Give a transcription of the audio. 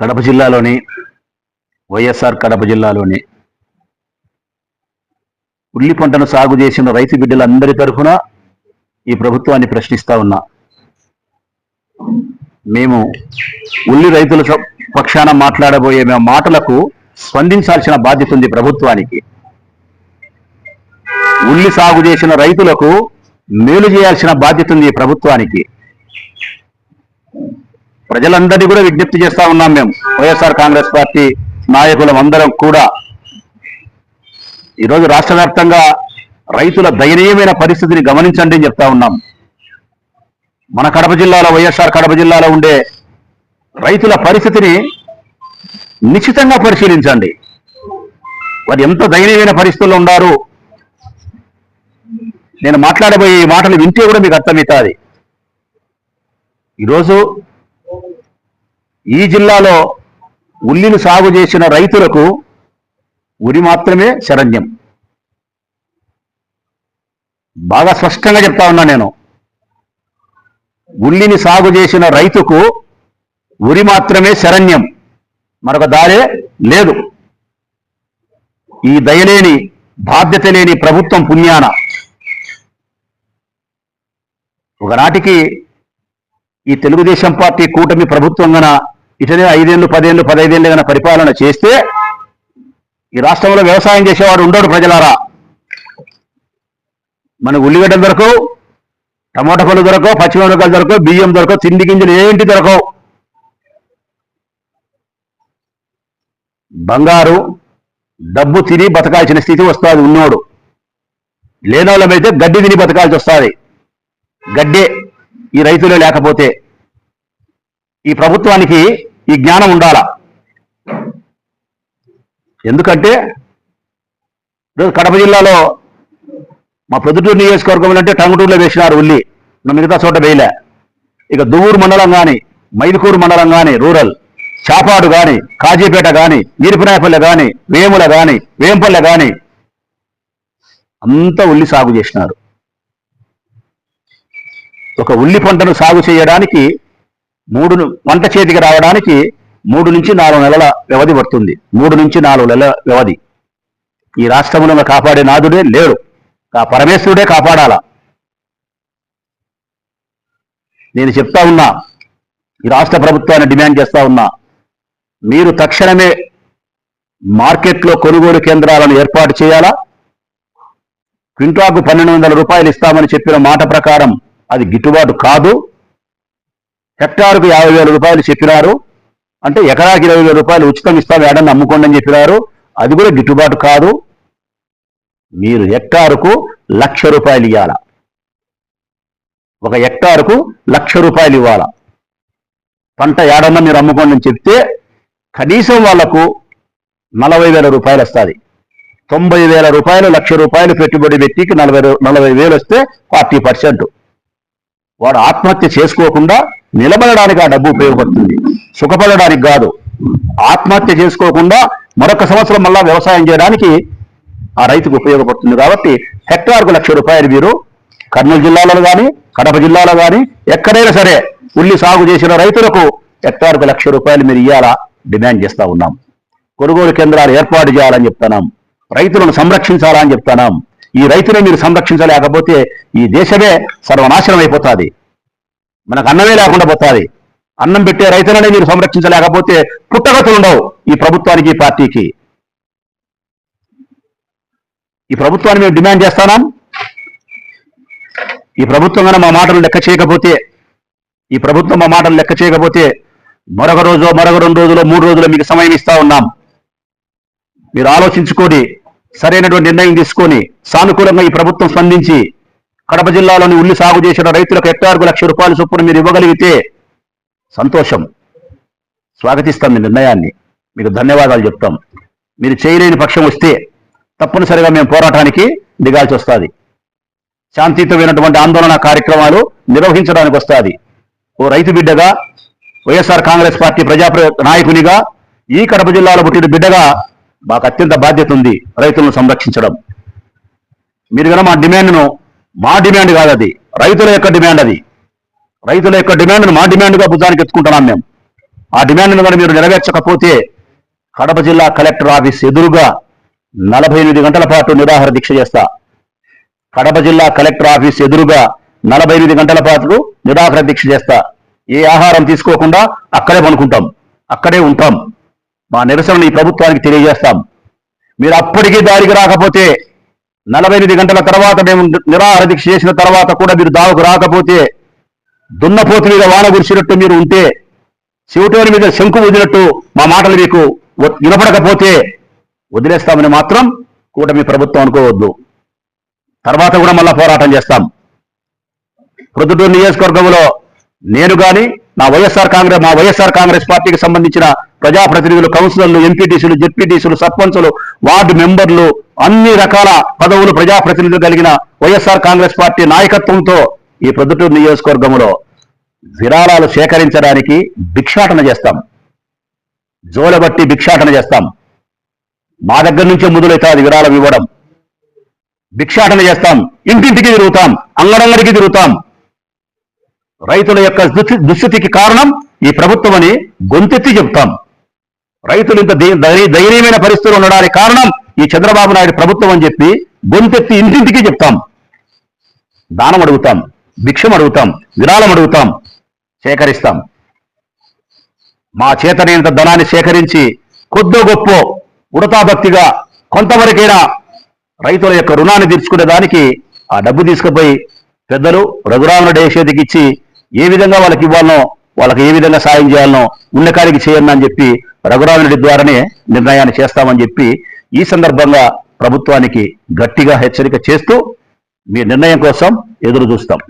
కడప జిల్లాలోని వైఎస్ఆర్ కడప జిల్లాలోని ఉల్లి పంటను సాగు చేసిన రైతు బిడ్డలందరి తరఫున ఈ ప్రభుత్వాన్ని ప్రశ్నిస్తా ఉన్నా. మేము ఉల్లి రైతుల పక్షాన మాట్లాడబోయే మా మాటలకు స్పందించాల్సిన బాధ్యత ఉంది ప్రభుత్వానికి. ఉల్లి సాగు చేసిన రైతులకు మేలు చేయాల్సిన బాధ్యత ఉంది ఈ ప్రభుత్వానికి. ప్రజలందరినీ కూడా విజ్ఞప్తి చేస్తా ఉన్నాం మేము. వైఎస్ఆర్ కాంగ్రెస్ పార్టీ నాయకులం అందరం కూడా. ఈరోజు రాష్ట్ర వ్యాప్తంగా రైతుల దయనీయమైన పరిస్థితిని గమనించండి అని చెప్తా ఉన్నాం. మన కడప జిల్లాలో వైఎస్ఆర్ కడప జిల్లాలో ఉండే రైతుల పరిస్థితిని నిశ్చితంగా పరిశీలించండి. వారు ఎంత దయనీయమైన పరిస్థితుల్లో ఉన్నారు? నేను మాట్లాడబోయే ఈ మాటలు వింటే కూడా మీకు అర్థమవుతుంది. ఈరోజు ఈ జిల్లాలో ఉల్లిని సాగు చేసిన రైతులకు ఉరి మాత్రమే శరణ్యం. బాగా స్పష్టంగా చెప్తా ఉన్నా నేను. ఉల్లిని సాగు చేసిన రైతుకు ఉరి మాత్రమే శరణ్యం. మరొక దారే లేదు. ఈ దయలేని బాధ్యత లేని ప్రభుత్వం పుణ్యాన. ఒకనాటికి ఈ తెలుగుదేశం పార్టీ కూటమి ప్రభుత్వం గన ఇటనే పదేళ్ళు పదేళ్ళు పదైదేళ్ళు పరిపాలన చేస్తే ఈ రాష్ట్రంలో వ్యవసాయం చేసేవాడు ఉండడు ప్రజలారా. మన ఉల్లిగడ్డలు దొరకవు టమాటా పళ్ళు దొరకవు పచ్చిమిరపకాయలు దొరకవు బియ్యం దొరకవు తిండి గింజలు ఏంటి దొరకవు. బంగారు డబ్బు తిని బతకాల్సిన స్థితి వస్తుంది ఉన్నోడు. లేనోళ్ళమైతే గడ్డి తిని బతకాల్సి వస్తుంది. గడ్డే ఈ రైతులే లేకపోతే. ఈ ప్రభుత్వానికి ఈ జ్ఞానం ఉండాలా? ఎందుకంటే ఈరోజు కడప జిల్లాలో మా ప్రొద్దుటూరు నియోజకవర్గంలో అంటే టంగుటూరులో వేసినారు ఉల్లి నా మిగతా చోట వేయలే. ఇక దువ్వూరు మండలం కానీ మైలుకూరు మండలం కానీ రూరల్ చాపాడు కానీ కాజీపేట కానీ నీరుపునాయపల్లె కానీ వేముల కానీ వేంపల్లె కానీ అంతా ఉల్లి సాగు చేసినారు. ఒక ఉల్లి పంటను సాగు చేయడానికి మూడు పంట చేతికి రావడానికి మూడు నుంచి నాలుగు నెలల వ్యవధి పడుతుంది. మూడు నుంచి నాలుగు నెలల వ్యవధి. ఈ రాష్ట్రంలో కాపాడే నాదుడే లేడు. ఆ పరమేశ్వరుడే కాపాడాలా. నేను చెప్తా ఉన్నా ఈ రాష్ట్ర ప్రభుత్వాన్ని డిమాండ్ చేస్తా ఉన్నా మీరు తక్షణమే మార్కెట్లో కొనుగోలు కేంద్రాలను ఏర్పాటు చేయాలా? క్వింటాకు పన్నెండు వందల రూపాయలు ఇస్తామని చెప్పిన మాట ప్రకారం అది గిట్టుబాటు కాదు. హెక్టార్కు యాభై వేల రూపాయలు చెప్పినారు. అంటే ఎకరాకి ఇరవై వేల రూపాయలు ఉచితం ఇస్తాం ఏడన్నా అమ్ముకోండి అని చెప్పినారు. అది కూడా గిట్టుబాటు కాదు. మీరు హెక్టార్కు లక్ష రూపాయలు ఇవ్వాల ఒక హెక్టార్కు లక్ష రూపాయలు ఇవ్వాల. పంట ఏడన్నా మీరు అమ్ముకోండి అని చెప్తే కనీసం వాళ్ళకు నలభై వేల రూపాయలు వస్తుంది. తొంభై వేల రూపాయలు లక్ష రూపాయలు పెట్టుబడి వ్యక్తికి నలభై నలభై వేలు వస్తే ఫార్టీ పర్సెంట్. వాడు ఆత్మహత్య చేసుకోకుండా నిలబడడానికి ఆ డబ్బు ఉపయోగపడుతుంది. సుఖపడడానికి కాదు. ఆత్మహత్య చేసుకోకుండా మరొక సంవత్సరం మళ్ళా వ్యవసాయం చేయడానికి ఆ రైతుకు ఉపయోగపడుతుంది కాబట్టి హెక్టార్కు లక్ష రూపాయలు మీరు కర్నూలు జిల్లాలో కానీ కడప జిల్లాలో కానీ ఎక్కడైనా సరే ఉల్లి సాగు చేసిన రైతులకు హెక్టార్కు లక్ష రూపాయలు మీరు ఇవ్వాలా డిమాండ్ చేస్తా ఉన్నాం. కొనుగోలు కేంద్రాలు ఏర్పాటు చేయాలని చెప్తున్నాం. రైతులను సంరక్షించాలని చెప్తున్నాం. ఈ రైతులను మీరు సంరక్షించలేకపోతే ఈ దేశమే సర్వనాశనం అయిపోతుంది. మనకు అన్నమే లేకుండా పోతుంది. అన్నం పెట్టే రైతులనే మీరు సంరక్షించలేకపోతే పుట్టగతులు ఉండవు ఈ ప్రభుత్వానికి ఈ పార్టీకి. ఈ ప్రభుత్వాన్ని మేము డిమాండ్ చేస్తానాం. ఈ ప్రభుత్వం కన్నా మా మాటలు లెక్క చేయకపోతే ఈ ప్రభుత్వం మా మాటలు లెక్క చేయకపోతే మరొక రోజు మరొక రెండు రోజులు మూడు రోజులు మీకు సమయం ఇస్తా ఉన్నాం. మీరు ఆలోచించుకొని సరైనటువంటి నిర్ణయం తీసుకొని సానుకూలంగా ఈ ప్రభుత్వం స్పందించి కడప జిల్లాలోని ఉల్లి సాగు చేసిన రైతులకు హెక్టార్కు లక్ష రూపాయల చొప్పున మీరు ఇవ్వగలిగితే సంతోషం. స్వాగతిస్తాం మీ నిర్ణయాన్ని. మీకు ధన్యవాదాలు చెప్తాం. మీరు చేయలేని పక్షం వస్తే తప్పనిసరిగా మేము పోరాటానికి దిగాల్సి వస్తుంది. శాంతియుతమైనటువంటి ఆందోళన కార్యక్రమాలు నిర్వహించడానికి వస్తుంది. ఓ రైతు బిడ్డగా వైఎస్ఆర్ కాంగ్రెస్ పార్టీ ప్రజా నాయకునిగా ఈ కడప జిల్లాలో పుట్టిన బిడ్డగా మాకు అత్యంత బాధ్యత ఉంది రైతులను సంరక్షించడం. మీరు కనుక మా డిమాండ్ను మా డిమాండ్ కాదు అది. రైతుల యొక్క డిమాండ్ అది. రైతుల యొక్క డిమాండ్ను మా డిమాండ్గా భుజానికి ఎత్తుకుంటున్నాం మేము. ఆ డిమాండ్ను కానీ మీరు నెరవేర్చకపోతే కడప జిల్లా కలెక్టర్ ఆఫీస్ ఎదురుగా నలభై ఎనిమిది గంటల పాటు నిరాహార దీక్ష చేస్తా. కడప జిల్లా కలెక్టర్ ఆఫీస్ ఎదురుగా నలభై ఎనిమిది గంటల పాటు నిరాహార దీక్ష చేస్తా. ఏ ఆహారం తీసుకోకుండా అక్కడే పనుకుంటాం. అక్కడే ఉంటాం. మా నిరసనని ఈ ప్రభుత్వానికి తెలియజేస్తాం. మీరు అప్పటికీ దారికి రాకపోతే నలభై ఎనిమిది గంటల తర్వాత మేము నిరాహార దీక్ష చేసిన తర్వాత కూడా మీరు దావకు రాకపోతే దున్నపోతు మీద వాన కురిసినట్టు మీరు ఉంటే శివటోని మీద శంకు వదిలినట్టు మా మాటలు మీకు వినపడకపోతే వదిలేస్తామని మాత్రం కూటమి ప్రభుత్వం అనుకోవద్దు. తర్వాత కూడా మళ్ళా పోరాటం చేస్తాం. ప్రొద్దుటూరు నియోజకవర్గంలో నేను కానీ నా వైఎస్ఆర్ కాంగ్రెస్ మా వైఎస్ఆర్ కాంగ్రెస్ పార్టీకి సంబంధించిన ప్రజాప్రతినిధులు కౌన్సిలర్లు ఎంపీటీసీలు జెడ్పీటీసీలు సర్పంచులు వార్డు మెంబర్లు అన్ని రకాల పదవులు ప్రజాప్రతినిధులు కలిగిన వైఎస్ఆర్ కాంగ్రెస్ పార్టీ నాయకత్వంతో ఈ ప్రొద్దుటూరు నియోజకవర్గంలో విరాళాలు సేకరించడానికి భిక్షాటన చేస్తాం. జోలబట్టి భిక్షాటన చేస్తాం. మా దగ్గర నుంచే మొదలైతే అది విరాళం ఇవ్వడం. భిక్షాటన చేస్తాం. ఇంటింటికి తిరుగుతాం. అంగడంగడికి తిరుగుతాం. రైతుల యొక్క దుస్థితికి కారణం ఈ ప్రభుత్వం అని గొంతెత్తి చెప్తాం రైతులు ఇంత ధై- దయనీయమైన పరిస్థితులు ఉండడానికి కారణం ఈ చంద్రబాబు నాయుడు ప్రభుత్వం అని చెప్పి గొంతెత్తి ఇంటింటికి చెప్తాం. దానం అడుగుతాం భిక్షం అడుగుతాం విరాళం అడుగుతాం సేకరిస్తాం. మా చేతనైనంత ధనాన్ని సేకరించి కొద్దో గొప్ప ఉడతా భక్తిగా కొంతవరకైనా రైతుల యొక్క రుణాన్ని తీర్చుకునే దానికి ఆ డబ్బు తీసుకుపోయి పెద్దలు రఘురామరెడ్డి చేతికి ఇచ్చి ఏ విధంగా వాళ్ళకి ఇవ్వాలనో వాళ్ళకి ఏ విధంగా సాయం చేయాలనో ఉన్నకాడికి చేయండి అని చెప్పి రఘురామరెడ్డి ద్వారానే నిర్ణయాన్ని చేస్తామని చెప్పి ఈ సందర్భంగా ప్రభుత్వానికి గట్టిగా హెచ్చరిక చేస్తూ మీ నిర్ణయం కోసం ఎదురు చూస్తాం.